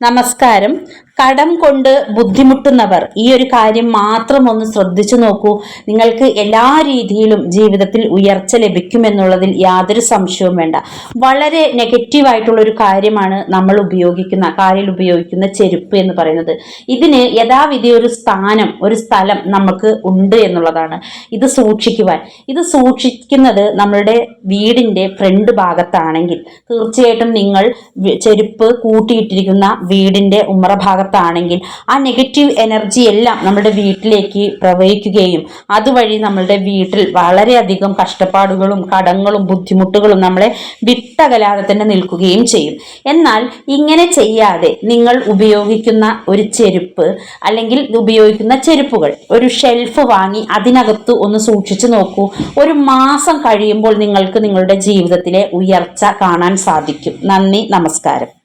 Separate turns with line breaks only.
നമസ്കാരം. കടം കൊണ്ട് ബുദ്ധിമുട്ടുന്നവർ ഈ ഒരു കാര്യം മാത്രം ഒന്ന് ശ്രദ്ധിച്ചു നോക്കൂ. നിങ്ങൾക്ക് എല്ലാ രീതിയിലും ജീവിതത്തിൽ ഉയർച്ച ലഭിക്കുമെന്നുള്ളതിൽ യാതൊരു സംശയവും വേണ്ട. വളരെ നെഗറ്റീവായിട്ടുള്ള ഒരു കാര്യമാണ് നമ്മൾ ഉപയോഗിക്കുന്ന കാലിൽ ഉപയോഗിക്കുന്ന ചെരുപ്പ് എന്ന് പറയുന്നത്. ഇതിന് യഥാവിധി ഒരു സ്ഥാനം ഒരു സ്ഥലം നമുക്ക് ഉണ്ട് എന്നുള്ളതാണ്. ഇത് സൂക്ഷിക്കുവാൻ. ഇത് സൂക്ഷിക്കുന്നത് നമ്മളുടെ വീടിന്റെ ഫ്രണ്ട് ഭാഗത്താണെങ്കിൽ തീർച്ചയായിട്ടും നിങ്ങൾ ചെരുപ്പ് കൂട്ടിയിട്ടിരിക്കുന്ന വീടിന്റെ ഉമ്മറ ഭാഗത്താണെങ്കിൽ ആ നെഗറ്റീവ് എനർജി എല്ലാം നമ്മുടെ വീട്ടിലേക്ക് പ്രവഹിക്കുകയും അതുവഴി നമ്മളുടെ വീട്ടിൽ വളരെയധികം കഷ്ടപ്പാടുകളും കടങ്ങളും ബുദ്ധിമുട്ടുകളും നമ്മളെ വിട്ടകലാതെ തന്നെ നിൽക്കുകയും ചെയ്യും. എന്നാൽ ഇങ്ങനെ ചെയ്യാതെ നിങ്ങൾ ഉപയോഗിക്കുന്ന ഒരു ചെരുപ്പ് അല്ലെങ്കിൽ ഉപയോഗിക്കുന്ന ചെരുപ്പുകൾ ഒരു ഷെൽഫ് വാങ്ങി അതിനകത്ത് ഒന്ന് സൂക്ഷിച്ചു നോക്കൂ. ഒരു മാസം കഴിയുമ്പോൾ നിങ്ങൾക്ക് നിങ്ങളുടെ ജീവിതത്തിലെ ഉയർച്ച കാണാൻ സാധിക്കും. നന്ദി നമസ്കാരം.